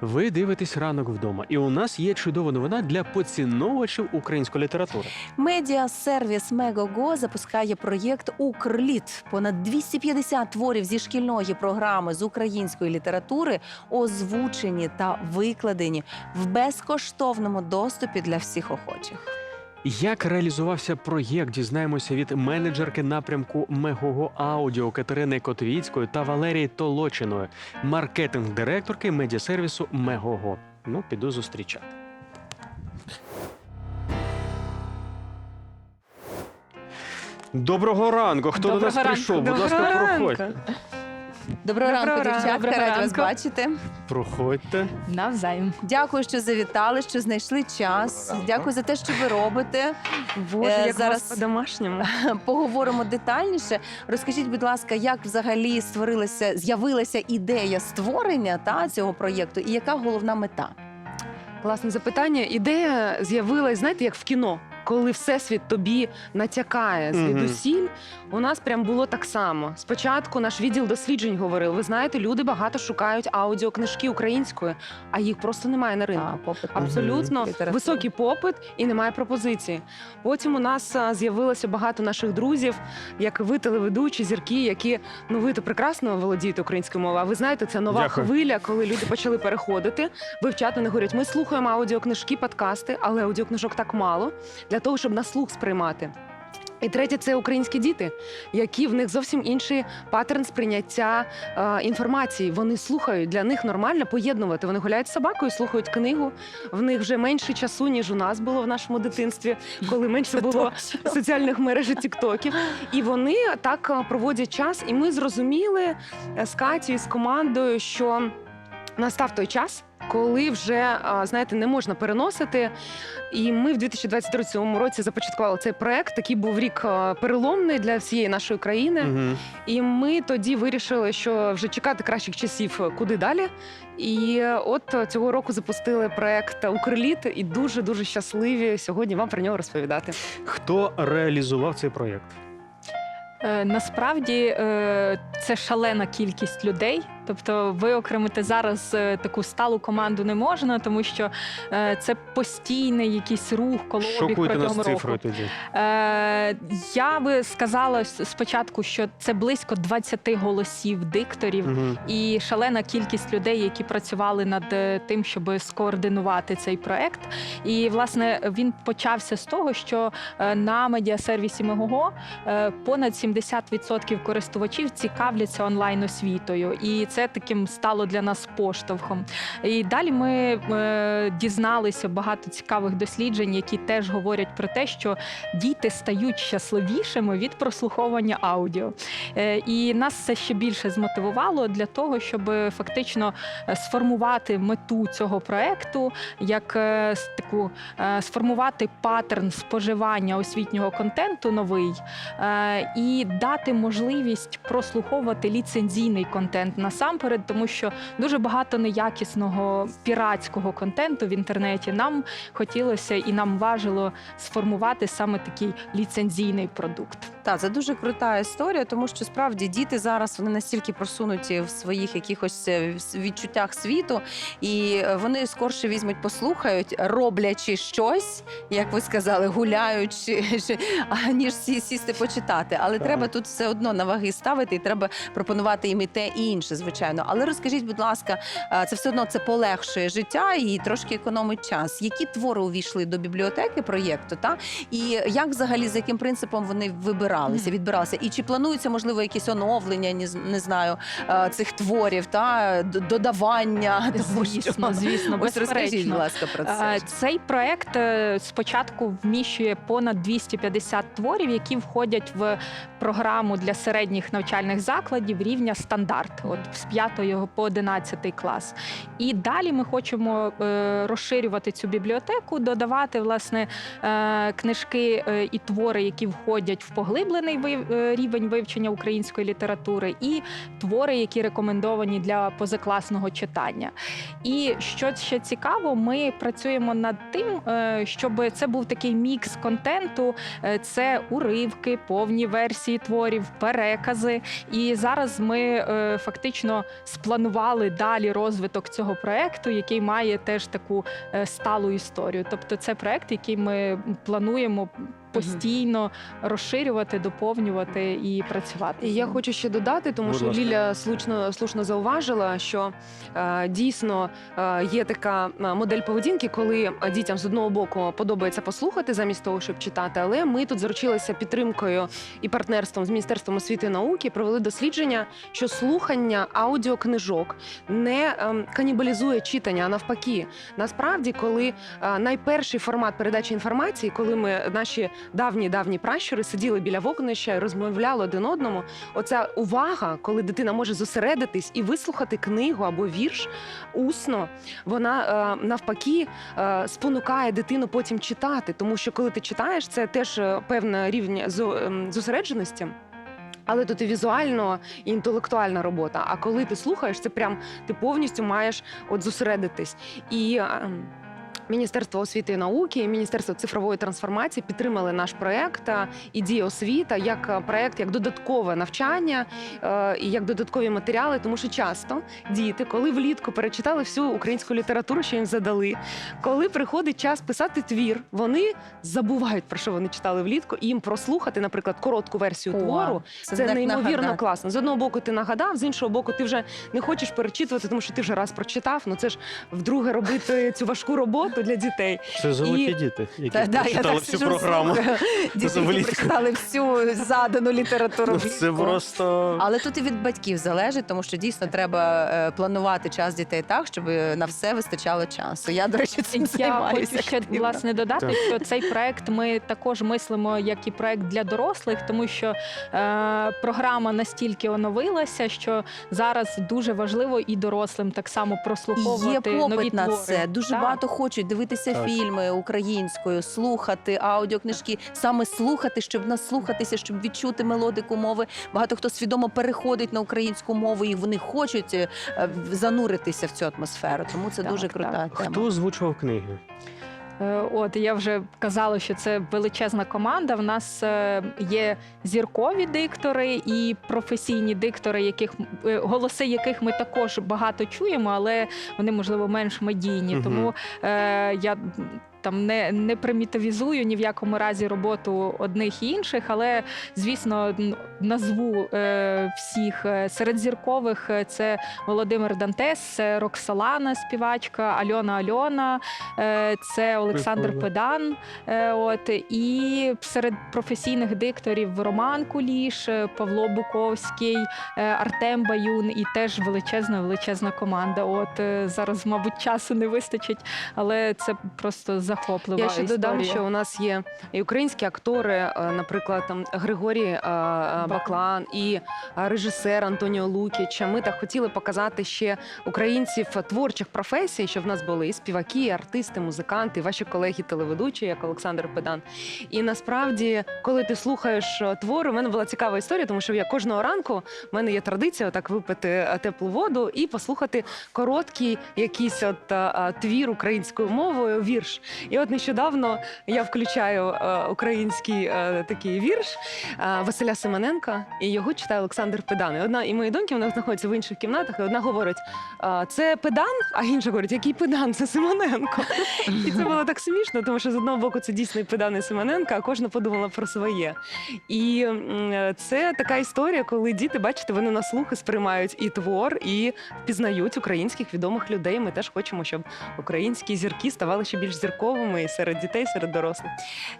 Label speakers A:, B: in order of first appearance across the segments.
A: Ви дивитесь ранок вдома, і у нас є чудова новина для поціновувачів української літератури.
B: Медіа-сервіс Мегого запускає проєкт Укрліт. Понад 250 творів зі шкільної програми з української літератури озвучені та викладені в безкоштовному доступі для всіх охочих.
A: Як реалізувався проєкт, дізнаємося від менеджерки напрямку Мегого Аудіо Катерини Котвіцької та Валерії Толочиної, маркетинг-директорки медіасервісу Мегого. Ну, піду зустрічати. Доброго ранку! Хто до нас
C: Доброго
A: прийшов?
C: ранку.
A: Будь ласка,
C: Доброго
A: проходьте.
C: ранку.
B: Доброго ранку,
C: ранку.
B: дівчатка.
C: Доброго
B: Раді вас
C: ранку.
B: бачити.
A: Проходьте.
C: Навзаєм.
B: Дякую, що завітали, що знайшли час. Дякую за те, що ви робите.
C: Боже,
B: Е,
C: як
B: зараз-
C: зараз... по-домашньому.
B: Поговоримо детальніше. Розкажіть, будь ласка, як взагалі створилася, з'явилася ідея створення та цього проєкту, і яка головна мета?
C: Класне запитання. Ідея з'явилась, знаєте, як в кіно. Коли всесвіт тобі натякає звідусіль, у нас прям було так само. Спочатку наш відділ досліджень говорив: ви знаєте, люди багато шукають аудіокнижки української, а їх просто немає на ринку.
B: А, попит
C: Абсолютно високий попит і немає пропозиції. Потім у нас а, з'явилося багато наших друзів, як ви телеведучі, зірки, які ну ви то прекрасно володієте українською мовою. А ви знаєте, це нова
A: Дякую.
C: хвиля, коли люди почали переходити, вивчати. Вони говорять, ми слухаємо аудіокнижки, подкасти, але аудіокнижок так мало для того, щоб на слух сприймати. І третє це українські діти, які в них зовсім інший паттерн сприйняття е, інформації. Вони слухають для них нормально поєднувати. Вони гуляють з собакою, слухають книгу. В них вже менше часу, ніж у нас було в нашому дитинстві, коли менше було соціальних мереж і тіктоків. І вони так е, проводять час. І ми зрозуміли е, з Катю і з командою, що настав той час. Коли вже знаєте, не можна переносити, і ми в 2023 році започаткували цей проект. Такий був рік переломний для всієї нашої країни.
A: Угу.
C: І ми тоді вирішили, що вже чекати кращих часів е, куди далі. І е, от е, цього року запустили проект Укрліт і дуже дуже щасливі сьогодні вам про нього розповідати.
A: Хто реалізував цей проєкт?
D: Е, Насправді це шалена кількість людей. Тобто, виокремити зараз е, таку сталу команду не можна, тому що е, це постійний якийсь рух, колобіг
A: Шокуйте нас
D: протягом року.
A: цифрою тоді.
D: Е, я би сказала спочатку, що це близько 20 голосів дикторів.
A: Угу.
D: І шалена кількість людей, які працювали над тим, щоб скоординувати цей проект. І власне він почався з того, що на медіасервісі Мегого понад 70% користувачів цікавляться онлайн освітою, і це таким стало для нас поштовхом. І далі ми е, дізналися багато цікавих досліджень, які теж говорять про те, що діти стають щасливішими від прослуховування аудіо. Е, І нас це ще більше змотивувало для того, щоб е, фактично е, сформувати мету цього проекту, як е, таку е, сформувати паттерн споживання освітнього контенту новий е, і дати можливість прослуховувати ліцензійний контент насамперед, тому що дуже багато неякісного піратського контенту в інтернеті. Нам хотілося і нам важило сформувати саме такий ліцензійний продукт.
B: Так, це дуже крута історія, тому що справді діти зараз вони настільки просунуті в своїх якихось е, відчуттях світу, і е, вони скорше візьмуть, послухають, роблячи щось, як ви сказали, гуляючи, чи- аніж сісти почитати. Але
A: Так.
B: треба тут все одно на ваги ставити, і треба пропонувати їм і те і інше, звичайно. Але розкажіть, будь ласка, е, це все одно це полегшує життя і трошки економить час. Які твори увійшли до бібліотеки проєкту? Та і як взагалі за яким принципом вони вибиралися, відбиралися? І чи планується можливо якісь оновлення, з- не знаю, е, цих творів та додавання? Тому що-
D: Звісно, звісно,
B: Ось розкажіть, будь ласка, про це.
D: Е, Цей проект спочатку вміщує понад 250 творів, які входять в програму для середніх навчальних закладів рівня стандарт, от з 5 по 11 клас. І далі ми хочемо е, розширювати цю бібліотеку, додавати власне е, книжки е, і твори, які входять в поглиблений рівень вивчення української літератури, і твори, які рекомендовані для позакласного читання. І що ще цікаво, ми працюємо над тим, щоб це був такий мікс контенту. Це уривки, повні версії творів, перекази. І зараз ми е, фактично спланували далі розвиток цього проекту, який має теж таку е, сталу історію. Тобто, це проект, який ми плануємо постійно розширювати, доповнювати і працювати.
C: І я хочу ще додати, тому
A: Будь
C: що
A: ласка.
C: Ліля слушно слушно зауважила, що е, дійсно е, є така е, модель поведінки, коли е, дітям з одного боку подобається послухати замість того, щоб читати. Але ми тут заручилися підтримкою і партнерством з міністерством освіти і науки, провели дослідження, що слухання аудіокнижок не ем, канібалізує читання, а навпаки, насправді, коли е, найперший формат передачі інформації, коли ми наші давні давні пращури сиділи біля вогнища і розмовляли один одному. Оця увага, коли дитина може зосередитись і вислухати книгу або вірш усно, вона е, навпаки е, спонукає дитину потім читати. Тому що коли ти читаєш, це теж е, певна рівня ем, зосередженості. Але тут і візуально, і інтелектуальна робота. А коли ти слухаєш, це прям ти повністю маєш от зосередитись. І ем, Міністерство освіти і науки, і Міністерство цифрової трансформації підтримали наш проект а, «Ідія освіта як проект, як додаткове навчання е, і як додаткові матеріали, тому що часто діти, коли влітку перечитали всю українську літературу, що їм задали, коли приходить час писати твір, вони забувають про що вони читали влітку, і їм прослухати, наприклад, коротку версію
B: О,
C: твору. Це, неймовірно
B: нагадати.
C: класно. З одного боку, ти нагадав, з іншого боку, ти вже не хочеш перечитувати, тому що ти вже раз прочитав. Ну це ж вдруге робити цю важку роботу для дітей.
A: Це золоті
C: І-
A: діти, які
B: Та, да, я так
A: всю програму.
B: Діти, які прочитали всю задану літературу.
A: Ну, Це просто
B: Але тут і від батьків залежить, тому що дійсно треба е, планувати час дітей так, щоб на все вистачало часу. Я, до речі, цим
D: Я хочу ще
B: активно.
D: власне додати,
A: Так.
D: що цей проект ми також мислимо як і проект для дорослих, тому що е, програма настільки оновилася, що зараз дуже важливо і дорослим так само
B: І є
D: прослуховувати нові
B: на
D: твори.
B: це. Дуже
D: Так.
B: багато хочуть дивитися
A: Так.
B: фільми українською, слухати аудіокнижки, саме слухати, щоб наслухатися, щоб відчути мелодику мови. Багато хто свідомо переходить на українську мову, і вони хочуть е, зануритися в цю атмосферу. Тому це
D: Так,
B: дуже
D: так.
B: крута тема.
A: хто озвучував книги?
D: Е, От я вже казала, що це величезна команда. В нас е, є зіркові диктори і професійні диктори, яких е, голоси яких ми також багато чуємо, але вони можливо менш медійні.
A: Мгм.
D: Тому е, я там не, не примітивізую ні в якому разі роботу одних і інших, але звісно назву е, всіх Е, серед зіркових е, це Володимир Дантес, це Роксолана, співачка, Альона Альона, е, це Олександр
A: Прикольно.
D: Педан. е, От і серед професійних дикторів Роман Куліш, Павло Буковський, е, Артем Баюн і теж величезна, величезна команда. От е, зараз, мабуть, часу не вистачить, але це просто захоплива
C: Я ще додам, що у нас є і українські актори, е, наприклад, там Григорій е, е, Баклан і е, режисер Антоніо Лукіч. Ми так хотіли показати ще українців творчих професій, що в нас були і співаки, і артисти, музиканти, і ваші колеги телеведучі, як Олександр Педан. І насправді, коли ти слухаєш е, твори, у мене була цікава історія, тому що я кожного ранку в мене є традиція так випити е, теплу воду і послухати короткий якийсь от твір українською мовою, вірш. І от нещодавно я включаю український такий вірш Василя Семененка, і його читає Олександр Педан. І одна і мої доньки вона знаходиться в інших кімнатах, і одна говорить: це педан, а інша говорить, який педан? Це Семененко. І це було так смішно, тому що з одного боку це дійсно і педан і Семененка, а кожна подумала про своє. І це така історія, коли діти, бачите, вони на слухи сприймають і твор, і впізнають українських відомих людей. Ми теж хочемо, щоб українські зірки ставали ще більш зірковими серед дітей, серед дорослих.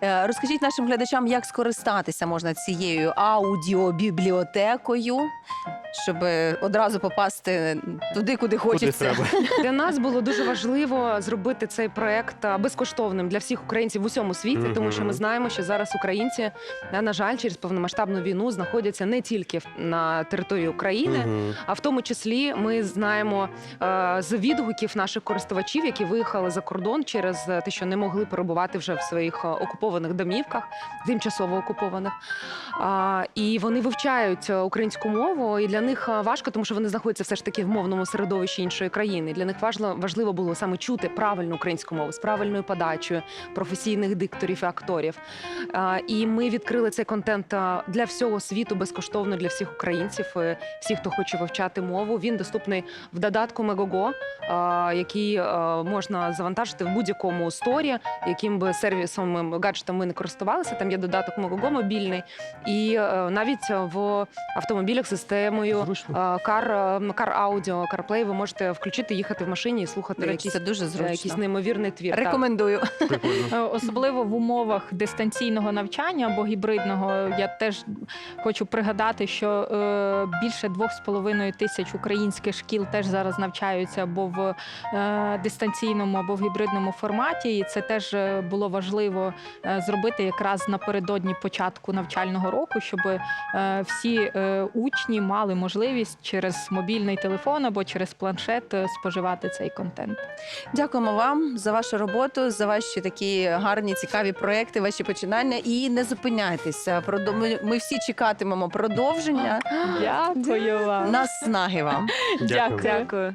B: Е, Розкажіть нашим глядачам, як скористатися можна цією аудіобібліотекою, щоб одразу попасти туди, куди
A: Куди
B: хочеться.
A: треба?
C: Для нас було дуже важливо зробити цей проект безкоштовним для всіх українців в усьому світі, тому що ми знаємо, що зараз українці, на жаль, через повномасштабну війну знаходяться не тільки на території України.
A: Мгм.
C: А в тому числі ми знаємо е, з відгуків наших користувачів, які виїхали за кордон через е, те, що не могли перебувати вже в своїх е, окупованих домівках, тимчасово окупованих. А, і І вони вивчають е, українську мову, і для них е, важко, тому що вони знаходяться все ж таки в мовному середовищі іншої країни. Для них важливо, важливо було саме чути правильну українську мову з правильною подачею професійних дикторів і акторів. Е, І ми відкрили цей контент для всього світу безкоштовно для всіх українців, всіх, хто хоче вивчати мову. Він доступний в додатку е, який можна завантажити в будь-якому сторі, яким би сервісом е, гаджетом ми не користувалися. Там є додаток Megogo мобільний, і е, навіть в автомобілях з системою е, Car Audio, CarPlay ви можете включити, їхати в машині і слухати
B: речі,
C: якийсь,
B: це дуже
C: е,
B: зручно.
C: якийсь неймовірний твір.
B: Рекомендую.
A: Прикольно.
D: Е, Особливо в умовах дистанційного навчання або гібридного, я теж хочу пригадати, що е, більше двох з половиною тисяч українських шкіл теж зараз навчаються або в е, дистанційному, або в гібридному форматі. І це теж е, було важливо зробити якраз напередодні початку навчального року, щоб всі е, учні мали можливість через мобільний телефон або через планшет е, споживати цей контент.
B: Дякуємо вам за вашу роботу, за ваші такі гарні, цікаві проекти, ваші починання. І не зупиняйтеся. Ми всі чекатимемо продовження.
D: Дякую вам.
B: Наснаги вам.
A: Дякую.
C: Дякую.